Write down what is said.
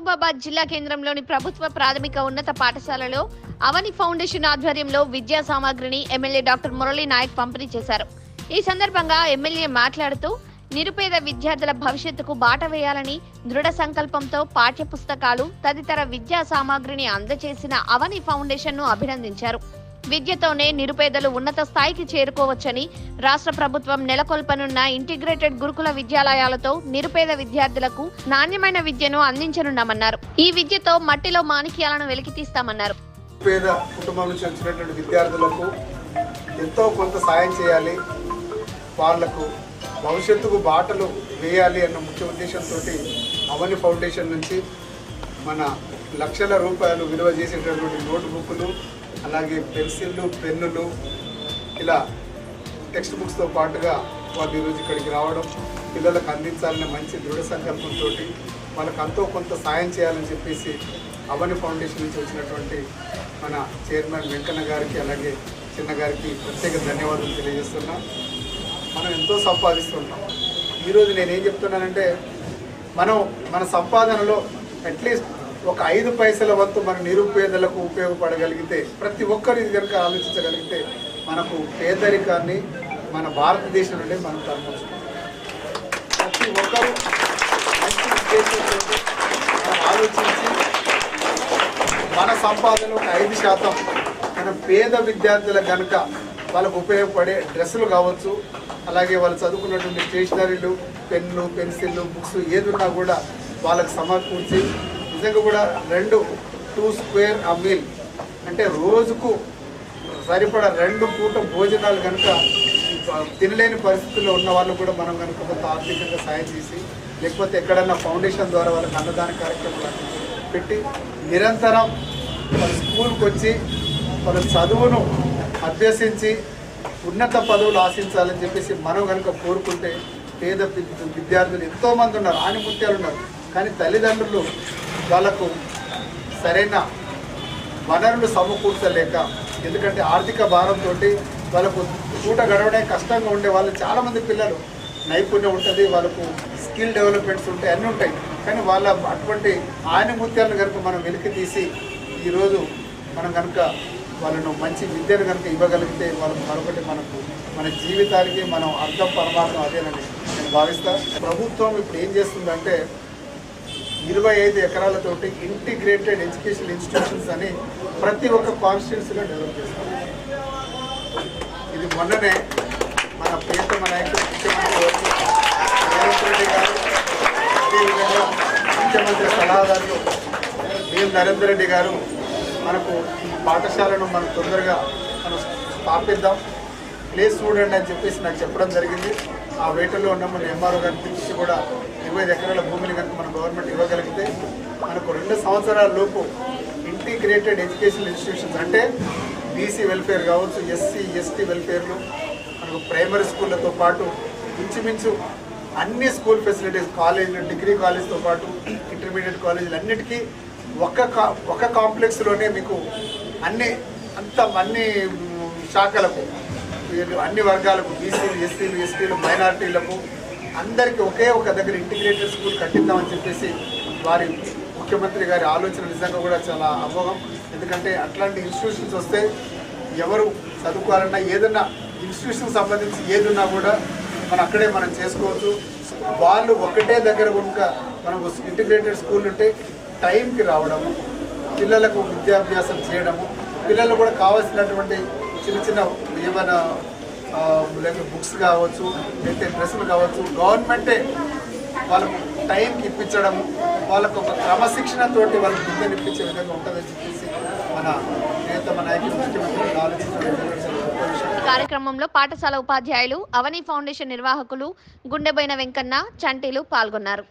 మహబూబాబాద్ జిల్లా కేంద్రంలోని ప్రభుత్వ ప్రాథమిక ఉన్నత పాఠశాలలో అవని ఫౌండేషన్ ఆధ్వర్యంలో విద్యా సామాగ్రిని ఎమ్మెల్యే డాక్టర్ మురళీ నాయక్ పంపిణీ చేశారు. ఈ సందర్భంగా ఎమ్మెల్యే మాట్లాడుతూ నిరుపేద విద్యార్థుల భవిష్యత్తుకు బాట వేయాలని దృఢ సంకల్పంతో పాఠ్య పుస్తకాలు తదితర విద్యా సామాగ్రిని అందజేసిన అవని ఫౌండేషన్ను అభినందించారు. విద్యతోనే నిరుపేదలు ఉన్నత స్థాయికి చేరుకోవచ్చని రాష్ట్ర ప్రభుత్వం నెలకొల్పనున్న ఇంటిగ్రేటెడ్ గురుకుల విద్యాలయాలతో నిరుపేద విద్యార్థులకు నాణ్యమైన విద్యను అందించనున్నామన్నారు. ఈ విద్యతో మట్టిలో మాణిక్యాలను వెలికితీస్తామన్నారు పేద కుటుంబం నుంచి వచ్చినటువంటి విద్యార్థులకు ఎంతో కొంత సాయం చేయాలి. వాళ్ళకు భవిష్యత్తుకు బాటలు వేయాలి అన్న ముఖ్య ఉద్దేశంతో అవని ఫౌండేషన్ నుంచి మన లక్షల రూపాయలు విలువ చేసేటటువంటి నోట్బుక్లు అలాగే పెన్సిళ్ళు పెన్నులు ఇలా టెక్స్ట్ బుక్స్తో పాటుగా వాళ్ళు ఈరోజు ఇక్కడికి రావడం పిల్లలకు అందించాలనే మంచి దృఢ సంకల్పంతో వాళ్ళకి అంతో కొంత సాయం చేయాలని చెప్పేసి అవని ఫౌండేషన్ నుంచి వచ్చినటువంటి మన చైర్మన్ వెంకన్న గారికి అలాగే చిన్న గారికి ప్రత్యేక ధన్యవాదాలు తెలియజేస్తున్నా. మనం ఎంతో సంపాదిస్తుంటాం. ఈరోజు నేను ఏం చెప్తున్నానంటే మనం మన సంపాదనలో అట్లీస్ట్ ఒక ఐదు పైసల వంతు మన నిరుపేదలకు ఉపయోగపడగలిగితే ప్రతి ఒక్కరు ఇది కనుక ఆలోచించగలిగితే మనకు పేదరికాన్ని మన భారతదేశం నుండి మనం తరమొచ్చు ప్రతి ఒక్కరు మంచి ఉద్దేశంతో ఆలోచించి మన సంపాదన ఒక ఐదు శాతం మన పేద విద్యార్థులకు కనుక వాళ్ళకు ఉపయోగపడే డ్రెస్సులు కావచ్చు అలాగే వాళ్ళు చదువుకున్నటువంటి స్టేషనరీలు పెన్ను పెన్సిళ్ళు బుక్స్ ఏదున్నా కూడా వాళ్ళకు సమకూర్చి నిజంగా కూడా రెండు టూ స్క్వేర్ ఆ మీల్ అంటే రోజుకు సరిపడా రెండు పూట భోజనాలు కనుక తినలేని పరిస్థితుల్లో ఉన్న వాళ్ళు కూడా మనం కనుక కొంత ఆర్థికంగా సాయం చేసి లేకపోతే ఎక్కడన్నా ఫౌండేషన్ ద్వారా వాళ్ళకి అన్నదాన కార్యక్రమాలు పెట్టి నిరంతరం వాళ్ళ స్కూల్కి వచ్చి వాళ్ళ చదువును అభ్యసించి ఉన్నత పదవులు ఆశించాలని చెప్పేసి మనం కనుక కోరుకుంటే పేద విద్యార్థులు ఎంతోమంది ఉన్నారు ఆనిముత్యాలు ఉన్నారు. కానీ తల్లిదండ్రులు వాళ్ళకు సరైన వనరులు సమకూర్చలేక ఎందుకంటే ఆర్థిక భారంతో వాళ్ళకు పూట గడవడం కష్టంగా ఉండే వాళ్ళు చాలామంది పిల్లలు నైపుణ్యం ఉంటుంది వాళ్ళకు స్కిల్ డెవలప్మెంట్స్ ఉంటాయి అన్నీ ఉంటాయి. కానీ వాళ్ళ అటువంటి ఆనిముత్యాలను కనుక మనం వెలికి తీసి ఈరోజు మనం కనుక వాళ్ళను మంచి విద్యను కనుక ఇవ్వగలిగితే వాళ్ళకు మరొకటి మనకు మన జీవితానికి మనం అర్థం పరమార్థం అదేనని నేను భావిస్తా. ప్రభుత్వం ఇప్పుడు ఏం చేస్తుందంటే ఇరవై ఐదు ఎకరాలతోటి ఇంటిగ్రేటెడ్ ఎడ్యుకేషన్ ఇన్స్టిట్యూషన్స్ అని ప్రతి ఒక్క కాన్స్టిట్యున్సీలో డెవలప్ చేస్తాం ఇది మొన్ననే మన ప్రియతమ నాయకుడు ముఖ్యమంత్రి రేవంత్ రెడ్డి గారు అదేవిధంగా ముఖ్యమంత్రి సలహాదారులు వీఎం నరేందర్ రెడ్డి గారు మనకు ఈ పాఠశాలను మనం తొందరగా మనం స్థాపిద్దాం. ప్లేస్ చూడండి అని చెప్పేసి నాకు చెప్పడం జరిగింది. ఆ వేటలో ఉన్న మన ఎంఆర్ఓ గారిని పిలిచి కూడా ఇరవై ఎకరాల భూమిని కనుక మన గవర్నమెంట్ ఇవ్వగలిగితే మనకు రెండు సంవత్సరాల లోపు ఇంటిగ్రేటెడ్ ఎడ్యుకేషన్ ఇన్స్టిట్యూషన్స్ అంటే బీసీ వెల్ఫేర్ కావచ్చు ఎస్సీ ఎస్టీ వెల్ఫేర్లు మనకు ప్రైమరీ స్కూళ్ళతో పాటు ఇంచుమించు అన్ని స్కూల్ ఫెసిలిటీస్ కాలేజీలు డిగ్రీ కాలేజ్తో పాటు ఇంటర్మీడియట్ కాలేజీలు అన్నిటికీ ఒక కా ఒక కాంప్లెక్స్లోనే మీకు అన్ని అంత అన్ని శాఖలకు అన్ని వర్గాలకు బీసీలు ఎస్సీలు ఎస్టీలు మైనార్టీలకు అందరికీ ఒకే ఒక దగ్గర ఇంటిగ్రేటెడ్ స్కూల్ కట్టిద్దామని చెప్పేసి వారి ముఖ్యమంత్రి గారి ఆలోచన నిజంగా కూడా చాలా అమోఘం. ఎందుకంటే అట్లాంటి ఇన్స్టిట్యూషన్స్ వస్తే ఎవరు చదువుకోవాలన్నా ఏదన్నా ఇన్స్టిట్యూషన్కి సంబంధించి ఏదున్నా కూడా మనం అక్కడే మనం చేసుకోవచ్చు. వాళ్ళు ఒకటే దగ్గర కనుక మనకు ఇంటిగ్రేటెడ్ స్కూల్ ఉంటే టైంకి రావడము పిల్లలకు విద్యాభ్యాసం చేయడము పిల్లలు కూడా కావాల్సినటువంటి చిన్న చిన్న ఏమైనా Um, లేకపోతే బుక్స్ కావచ్చు లేకపోతే డ్రెస్సులు కావచ్చు గవర్నమెంటే వాళ్ళకు టైంకి ఇప్పించడం వాళ్ళకు ఒక క్రమశిక్షణతోటి వాళ్ళకి విద్యను ఇప్పించే విధంగా ఉంటుందని చెప్పేసి మన ప్రియతమ నాయకులు ముఖ్యమంత్రి ఆలోచించడం కార్యక్రమంలో పాఠశాల ఉపాధ్యాయులు అవని ఫౌండేషన్ నిర్వాహకులు గుండెబైన వెంకన్న చంటీలు పాల్గొన్నారు.